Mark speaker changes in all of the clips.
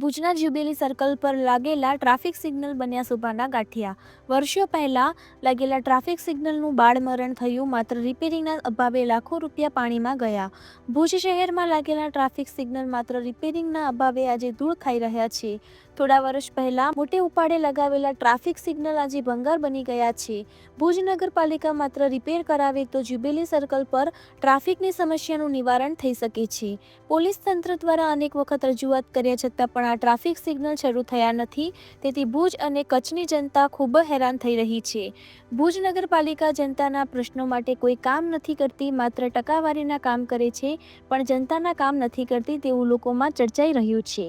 Speaker 1: ભુજના jubilee circle પર લાગેલા ટ્રાફિક સિગ્નલ બન્યા સુભાના ગાંઠિયા. વર્ષો પહેલાં લાગેલા ટ્રાફિક સિગ્નલનું બાળમરણ થયું, માત્ર રિપેરિંગના અભાવે લાખો રૂપિયા પાણીમાં ગયા. ભુજ શહેરમાં લાગેલા ટ્રાફિક સિગ્નલ માત્ર રિપેરિંગના અભાવે આજે ધૂળ ખાઈ રહ્યા છે. થોડા વર્ષ પહેલાં મોટે ઉપાડે લગાવેલા ટ્રાફિક સિગ્નલ આજે ભંગાર બની ગયા છે. ભુજ નગરપાલિકા માત્ર રિપેર કરાવે તો જ્યુબિલી સર્કલ પર ટ્રાફિકની સમસ્યાનું નિવારણ થઈ શકે છે. પોલીસ તંત્ર દ્વારા અનેક વખત રજૂઆત કર્યા છતાં પણ આ ટ્રાફિક સિગ્નલ શરૂ થયા નથી, તેથી ભુજ અને કચ્છની જનતા ખૂબ હેરાન થઈ રહી છે. ભુજ નગરપાલિકા જનતાના પ્રશ્નો માટે કોઈ કામ નથી કરતી, માત્ર ટકાવારીના કામ કરે છે, પણ જનતાના કામ નથી કરતી તેવું લોકોમાં ચર્ચાઈ રહ્યું છે.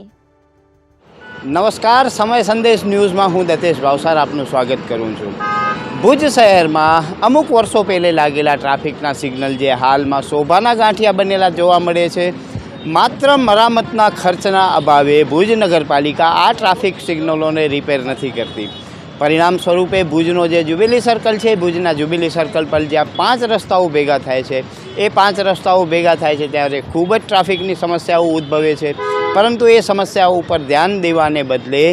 Speaker 2: નમસ્કાર, સમય સંદેશ ન્યૂઝમાં હું દતેશ ભાવસાર આપનું સ્વાગત કરું છું. ભુજ શહેરમાં અમુક વર્ષો પહેલે લાગેલા ટ્રાફિકના સિગ્નલ જે હાલમાં શોભાના ગાંઠિયા બનેલા જોવા મળે છે. માત્ર મરામતના ખર્ચના અભાવે ભુજ નગરપાલિકા આ ટ્રાફિક સિગ્નલોને રિપેર નથી કરતી. પરિણામ સ્વરૂપે ભુજનો જે જ્યુબિલી સર્કલ છે, ભુજના જ્યુબિલી સર્કલ પર જ્યાં પાંચ રસ્તાઓ ભેગા થાય છે, એ પાંચ રસ્તાઓ ભેગા થાય છે ત્યારે ખૂબ જ ટ્રાફિકની સમસ્યાઓ ઉદ્ભવે છે. પરંતુ એ સમસ્યાઓ ઉપર ધ્યાન દેવાને બદલે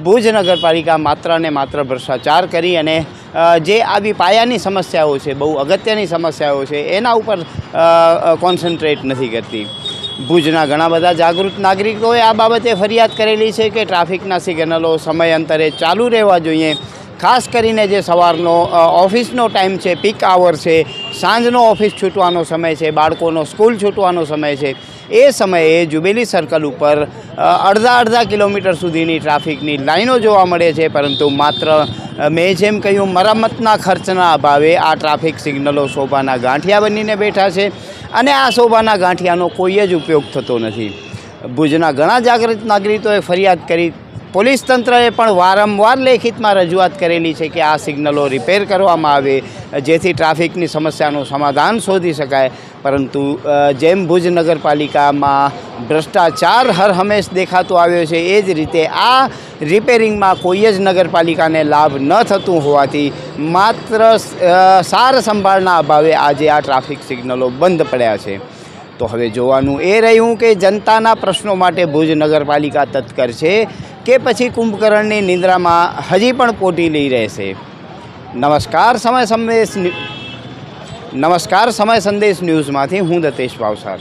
Speaker 2: ભુજ નગરપાલિકા માત્ર ને માત્ર ભ્રષ્ટાચાર કરી અને જે આવી પાયાની સમસ્યાઓ છે, બહુ અગત્યની સમસ્યાઓ છે, એના ઉપર કોન્સન્ટ્રેટ નથી કરતી. ભુજના ઘણા બધા જાગૃત નાગરિકોએ આ બાબતે ફરિયાદ કરેલી છે કે ટ્રાફિકના સિગ્નલો સમયાંતરે ચાલુ રહેવા જોઈએ. ખાસ કરીને જે સવારનો ઓફિસનો ટાઈમ છે, પીક આવર છે, સાંજનો ઓફિસ છૂટવાનો સમય છે, બાળકોનો સ્કૂલ છૂટવાનો સમય છે, એ સમયે જુબેલી સર્કલ ઉપર અડધા અડધા કિલોમીટર સુધીની ટ્રાફિકની લાઈનો જોવા મળે છે, પરંતુ માત્ર મેં જેમ કહ્યું, મરામતના ખર્ચના અભાવે આ ટ્રાફિક સિગ્નલો શોભાના ગાંઠિયા બનીને બેઠા છે અને આ શોભાના ગાંઠિયાનો કોઈ જ ઉપયોગ થતો નથી. ભુજના ઘણા જાગૃત નાગરિકોએ ફરિયાદ કરી પોલીસ તંત્રએ પણ વારંવાર લેખિતમાં રજૂઆત કરેલી છે કે આ સિગ્નલો રિપેર કરવામાં આવે, જેથી ટ્રાફિકની સમસ્યાનું સમાધાન શોધી શકાય. પરંતુ જેમ ભુજ નગરપાલિકામાં ભ્રષ્ટાચાર હર હંમેશ દેખાતો આવ્યો છે, એ જ રીતે આ રિપેરિંગમાં કોઈ જ નગરપાલિકાને લાભ ન થતું હોવાથી માત્ર સાર સંભાળના અભાવે આજે આ ટ્રાફિક સિગ્નલો બંધ પડ્યા છે. તો હવે જોવાનું એ રહ્યું કે જનતાના પ્રશ્નો માટે ભુજ નગરપાલિકા તત્પર છે. કે પછી કુંભકર્ણની નિંદ્રામાં હજી પણ પોટી લઈ રહેશે? નમસ્કાર સમય સંદેશ નમસ્કાર સમય સંદેશ ન્યૂઝમાંથી હું દતેશ ભાવસાર